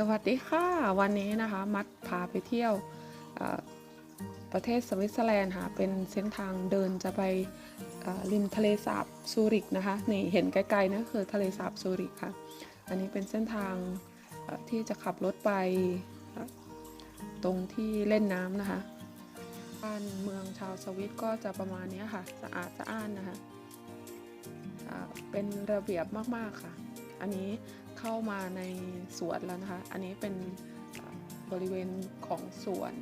สวัสดีค่ะ วันนี้นะคะมัดพาไปเที่ยวประเทศสวิตเซอร์แลนด์ค่ะเป็นเส้นทางเดินจะไปริมทะเลสาบซูริกนะคะนี่เห็นไกลๆนะคือทะเลสาบซูริกค่ะ อันนี้เป็นเส้นทางที่จะขับรถไปตรงที่เล่นน้ำนะคะบ้านเมืองชาวสวิตก็จะประมาณนี้ค่ะ สะอาดสะอ้านนะคะอ่าเป็นระเบียบมากๆค่ะ อันนี้เข้ามาในสวนแล้วนะคะ อันนี้เป็นบริเวณของสวน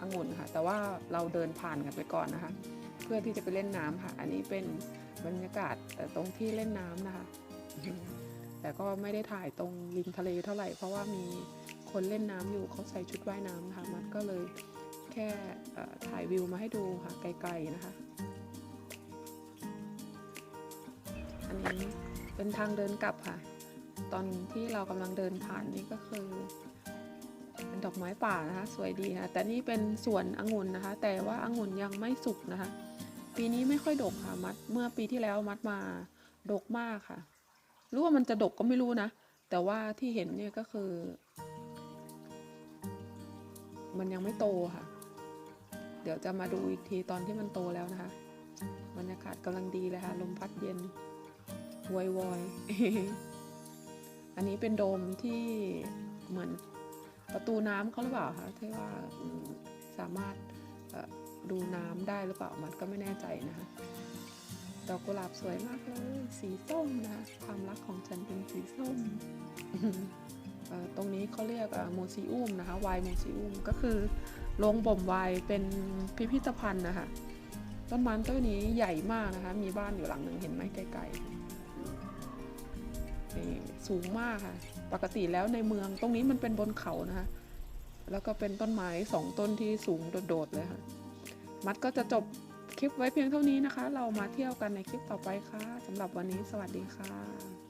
องุ่นค่ะ แต่ว่าเราเดินผ่านกันไปก่อนนะคะ เพื่อที่จะไปเล่นน้ำค่ะ อันนี้เป็นบรรยากาศเอ่ตรงที่เล่นน้ำนะคะ แต่ก็ไม่ได้ถ่ายตรงริมทะเลเท่าไหร่ เพราะว่ามีคนเล่นน้ำอยู่เขาใส่ชุดว่ายน้ำนะคะมันก็เลยแค่ถ่ายวิวมาให้ดูค่ะไกลๆนะคะ อันนี้ เป็นทางเดินกลับค่ะ ตอนที่เรากำลังเดินผ่านนี่ก็คือเป็นดอกไม้ป่านะคะ สวยดีค่ะแต่นี่เป็นสวนองุ่นนะคะ แต่ว่าองุ่นยังไม่สุกนะคะ ปีนี้ไม่ค่อยดกค่ะมัดเมื่อปีที่แล้วมัดมาดกมากค่ะ รู้ว่ามันจะดกก็ไม่รู้นะ แต่ว่าที่เห็นเนี่ยก็คือ มันยังไม่โตค่ะ เดี๋ยวจะมาดูอีกทีตอนที่มันโตแล้วนะคะบรรยากาศกำลังดีเลยค่ะ ลมพัดเย็น วอยวอยอันนี้เป็นโดมที่เหมือนประตูน้ำเขาหรือเปล่าคะที่ว่าสามารถดูน้ำได้หรือเปล่ามันก็ไม่แน่ใจนะคะดอกกุหลาบสวยมากเลย สีส้มนะคะความรักของฉันเป็นสีส้มตรงนี้เขาเรียกโมซิอุมนะคะวน์โมซิอุมก็คือโรงบ่มวน์เป็นพิพิธภัณฑ์นะคะต้นไม้ต้นนี้ใหญ่มากนะคะ มีบ้านอยู่หลังหนึ่งเห็นไหมไกลๆ นี่สูงมากค่ะ ปกติแล้วในเมืองตรงนี้มันเป็นบนเขานะคะแล้วก็เป็นต้นไม้สองต้นที่สูงโดดๆเลยค่ะ มัดก็จะจบคลิปไว้เพียงเท่านี้นะคะ เรามาเที่ยวกันในคลิปต่อไปค่ะสำหรับวันนี้สวัสดีค่ะ